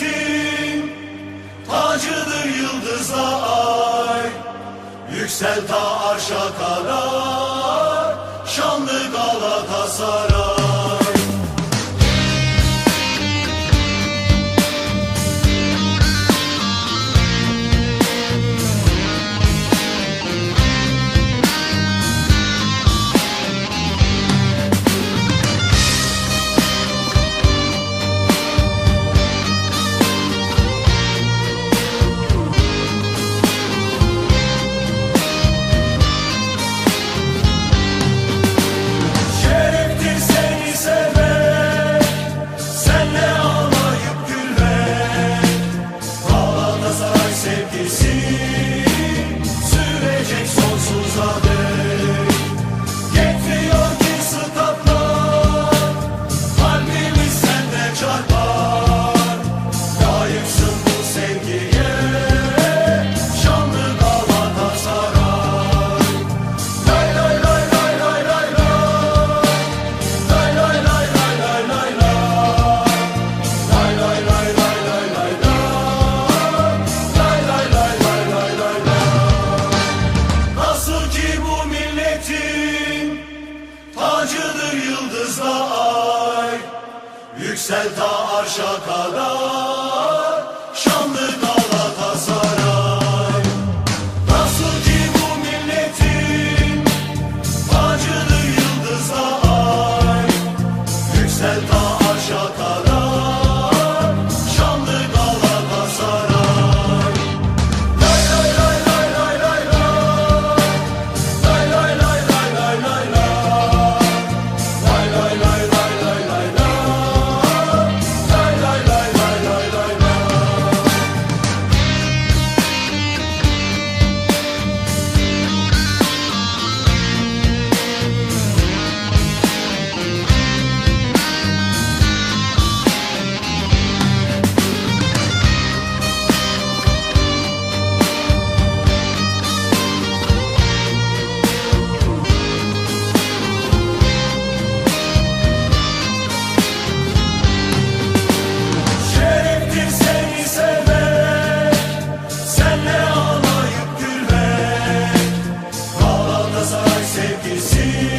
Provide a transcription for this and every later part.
milletin Tacıdır yıldızla ay Yüksel ta arşa kadar Şanlı Galatasaray. mother. Yükselta arşa kadar. see.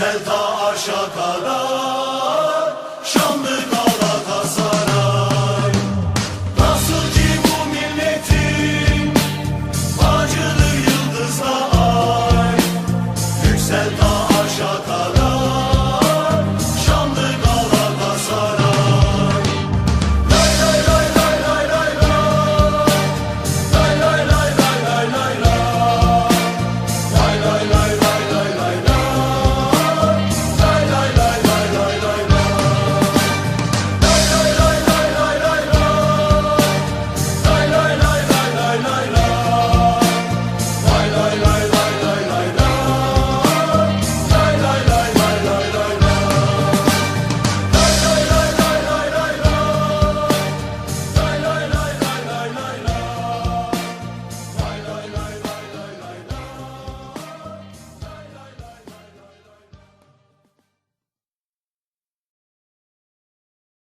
Sevda arşa kadar.